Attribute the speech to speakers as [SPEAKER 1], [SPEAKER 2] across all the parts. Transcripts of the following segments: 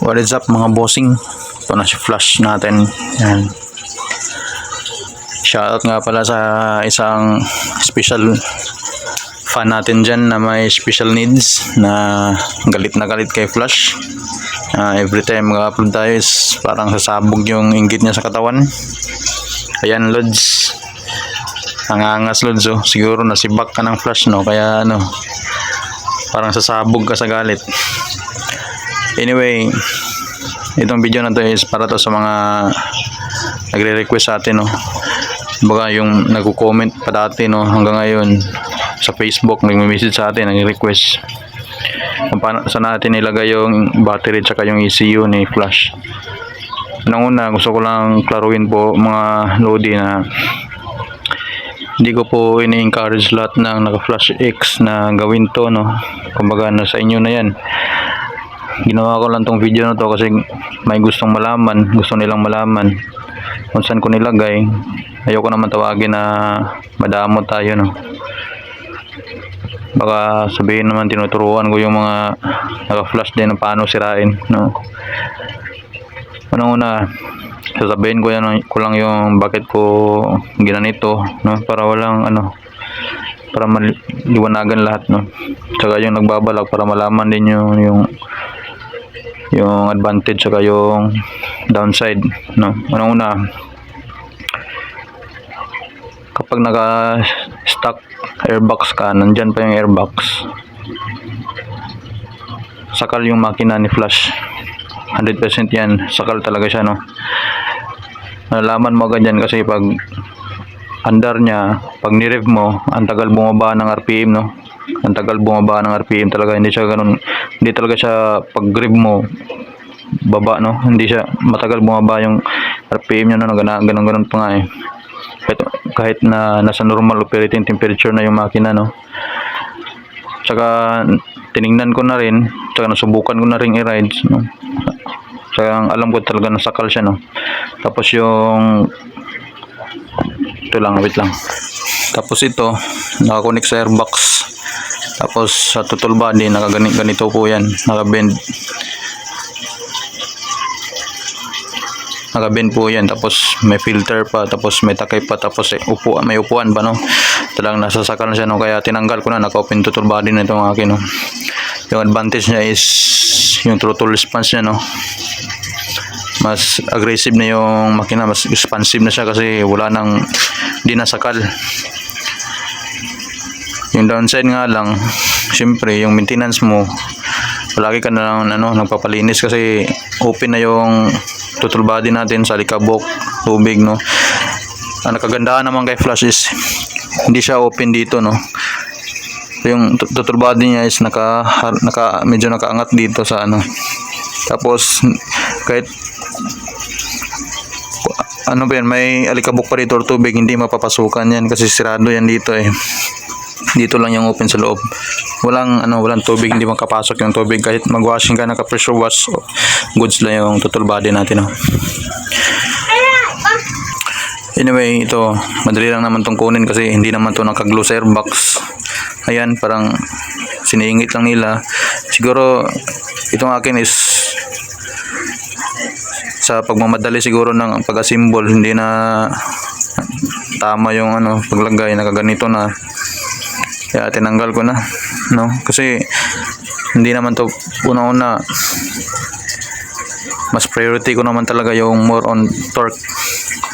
[SPEAKER 1] What is up mga bossing? Ito na si flash natin. Yan. Shoutout nga pala sa isang special fan natin dyan na may special needs na galit na galit kay Flash. Ah, every time mag-upload tayo is parang sasabog yung inggit niya sa katawan. Ayan Lods. Ang angas Lods oh. Siguro nasibak ka ng Flash no. Kaya ano parang sasabog ka sa galit. Anyway, itong video na to is para to sa mga nagre-request sa atin no. Baga yung nagko-comment pa dati no hanggang ngayon sa Facebook nagme-message sa atin nag-request kung paano saan natin ilagay yung battery tsaka yung ECU ni Flash. Nang una gusto ko lang klaruin po mga Lodi na hindi ko po ini-encourage lahat ng naka-Flash X na gawin to no. Kumbaga nasa inyo na yan ginawa ko lang tong video na to kasi may gustong malaman gusto nilang malaman kung saan ko nilagay. Ayoko naman tawagin na madamot tayo no? Baka sabihin naman tinuturuan ko yung mga naka-flash din na paano sirain no? Unang una sasabihin ko yan ko lang yung bakit ko ginanito no? Para walang ano para maliwanagan lahat no? Tsaka yung nagbabalak para malaman din yung yung yung advantage saka yung downside no? Unang una kapag naka stock airbox ka nandyan pa yung airbox sakal yung makina ni flash. 100% yan sakal talaga siya no? Nalaman mo agad yan kasi pag andar niya pag nirev mo ang tagal bumaba ng RPM no ang tagal bumaba ng RPM talaga. Hindi siya ganun hindi talaga siya pag rev mo baba no? Hindi siya matagal bumaba yung RPM niya no? Ganun ganun, ganun pa nga eh. Kahit, kahit na nasa normal operating temperature na yung makina no? Tsaka tiningnan ko na rin tsaka nasubukan ko na rin i-rides no? Tsaka alam ko talaga nasakal siya no? Tapos yung ito lang wait lang. Tapos ito nakakonect sa airbox tapos sa total body nakaganit ganito po yan. Nakabend. Nakabend po yan. Tapos may filter pa. Tapos may takay pa. Tapos eh, upo, may upuan pa no? Talagang nasasakal na siya no? Kaya tinanggal ko na. Naka-open total body na itong akin no? Yung advantage niya is yung throttle response niya no? Mas aggressive na yung makina. Mas expansive na siya kasi wala nang di nasakal yung downside nga lang syempre yung maintenance mo palagi ka na lang ano, nagpapalinis kasi open na yung total body natin sa likabok tubig no? Ang nakagandahan naman kay flash is hindi siya open dito no? Yung to- total body niya is naka, naka medyo nakaangat dito sa ano? Tapos kahit ano ba yan, may alikabok pa dito or tubig, hindi mapapasukan yan kasi sirado yan dito eh. Dito lang yung open sa loob. Walang ano, walang tubig, hindi makapasok yung tubig kahit mag-washing ka naka pressure wash, goods lang yung total body natin. Oh. Anyway, ito, madali lang naman tong kunin kasi hindi naman to naka-glue sa airbox. Ayan, parang siningit lang nila. Siguro, itong akin is sa pagmamadali siguro ng pag-assemble hindi na tama yung ano paglagay nakaganito na kaya tinanggal ko na no? Kasi hindi naman to una-una. Mas priority ko naman talaga yung more on torque.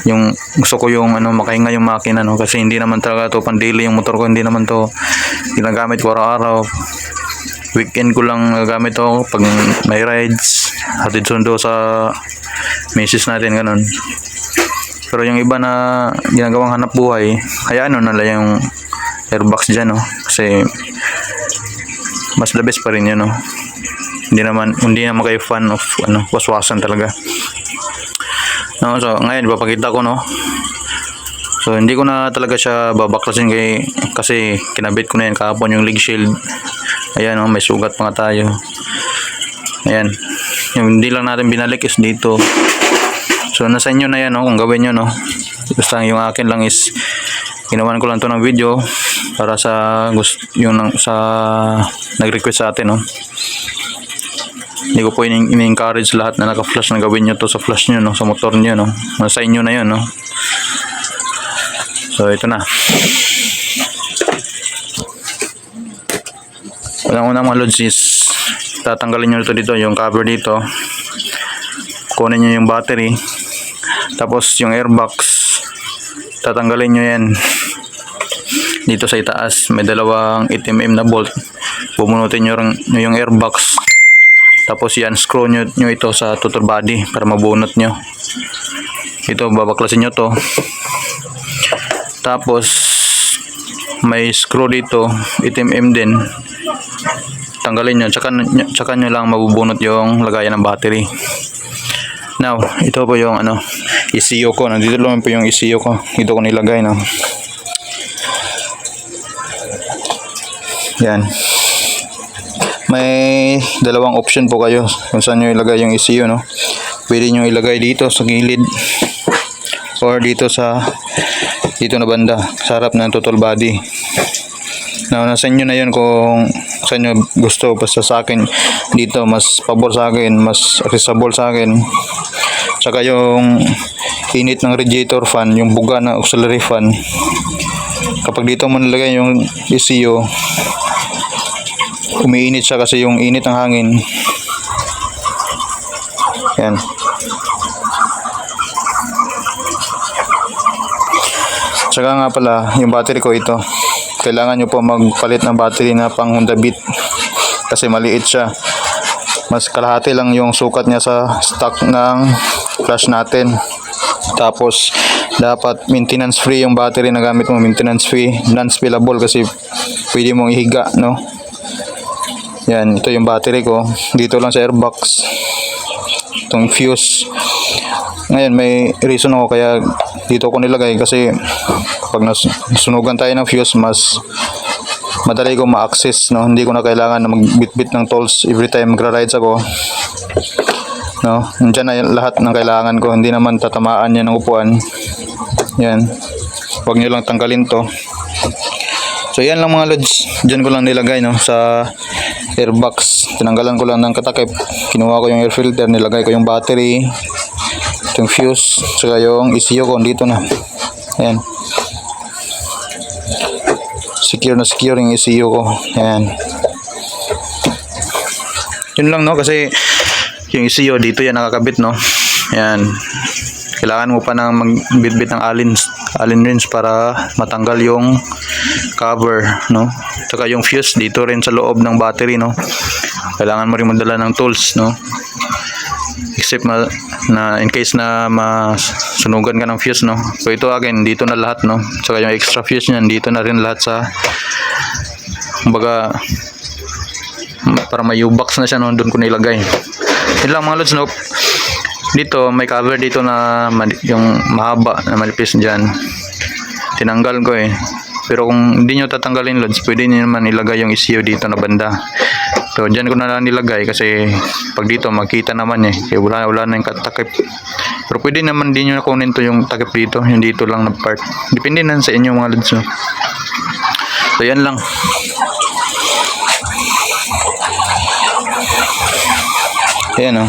[SPEAKER 1] Yung gusto ko yung ano makahinga yung makina no? Kasi hindi naman talaga to pandili yung motor ko. Hindi naman to ginagamit ko araw-araw. Weekend ko lang nagagamit to pag may rides hatid sundo sa misis natin ganun. Pero yung iba na ginagawang hanap buhay kaya ano nala yung airbox dyan no kasi mas the best pa rin yun no hindi naman hindi naman kayo fan of ano waswasan talaga no so ngayon papakita ko no So hindi ko na talaga siya babaklasin kay kasi kinabit ko na yan kahapon yung leg shield. Ayan oh, may sugat pa nga tayo. Ayan. Yung hindi lang natin binalik is dito. So nasa inyo na yan oh, kung gawin nyo no. Basta yung akin lang is ginawan ko lang to ng video para sa yung sa nag-request sa atin no. Hindi ko po ini-encourage lahat na naka-flash na gawin nyo to sa flash nyo, no? Sa motor nyo, no? Sa inyo na yun, no? So, ito na. Unang-unang mga lods tatanggalin nyo ito dito, yung cover dito. Kunin nyo yung battery. Tapos yung airbox, tatanggalin nyo yan. Dito sa itaas, may dalawang 8mm na bolt. Bumunutin nyo nyo yung airbox. Tapos yan, screw nyo, nyo ito sa tutor body para mabunot nyo. Ito, babaklasin nyo to. Tapos, may screw dito, 8mm din. Tanggalin nyo, tsaka, tsaka nyo lang mabubunot yung lagayan ng battery. Now, ito po yung ano, ECU ko. Nandito lang po yung ECU ko. Dito ko nilagay, no. Yan. May dalawang option po kayo kung saan nyo ilagay yung ECU, no. Pwede nyo ilagay dito sa gilid or dito sa dito na banda sa harap ng total body. Now, nasa inyo na yun kung sa inyo gusto. Basta sa akin, dito, mas pabor sa akin, mas accessible sa akin. Tsaka yung init ng radiator fan, yung buga na auxiliary fan. Kapag dito mo nilagay yung ECU, umiinit siya kasi yung init ng hangin. Yan. Tsaka nga pala, yung battery ko ito. Kailangan nyo po magpalit ng battery na pang Honda Beat. Kasi maliit siya. Mas kalahati lang yung sukat niya sa stock ng flash natin. Tapos, dapat maintenance free yung battery na gamit mo. Maintenance free, non-spillable kasi pwede mong ihiga, no? Yan, ito yung battery ko. Dito lang sa airbox. Itong fuse. Ngayon, may reason ako kaya dito ko nilagay kasi pag nas- nasunugan tayo ng fuse, mas madali ko ma-access, no? Hindi ko na kailangan na magbitbit ng tolls every time magra-rides ako. No? Nandiyan na lahat ng kailangan ko. Hindi naman tatamaan yan ng upuan. Yan. Huwag nyo lang tanggalin to. So yan lang mga lods. Diyan ko lang nilagay no sa airbox. Tinanggalan ko lang ng katakip. Kinuha ko yung air filter, nilagay ko yung battery, yung fuse, saka yung ECU ko dito na. Ayan. Secure na secure yung ECU ko. Ayan. Yun lang no kasi yung ECU dito yan nakakabit no. Ayan. Kailangan mo pa nang magbitbit ng allen allen wrench para matanggal yung cover no. Tsaka yung fuse dito rin sa loob ng battery no. Kailangan mo rin magdala ng tools no. Except na, na in case na masunugan ka ng fuse no. So ito again dito na lahat no. Tsaka yung extra fuse niyan dito na rin lahat sa kumbaga para may U-box na siya no, doon ko nilagay. Yun lang mga lods, no. Dito, may cover dito na yung mahaba na malipis dyan. Tinanggal ko eh. Pero kung hindi nyo tatanggalin lods, pwede nyo naman ilagay yung ECU dito na banda. So, dyan ko na lang nilagay kasi pag dito, makita naman eh. Kaya wala, wala na yung takip. Pero pwede naman din nyo kunin to yung takip dito, yung dito lang na part. Depende na sa inyo mga lods. No? So, yan lang. Ayan oh.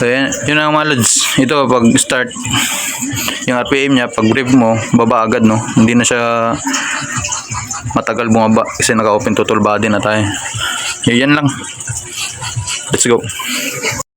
[SPEAKER 1] So, yan, yun ang mga lods. Ito, pag start, yung RPM niya, pag brief mo, baba agad, no? Hindi na siya matagal bumaba kasi naka-open total body na tayo. Yan lang. Let's go.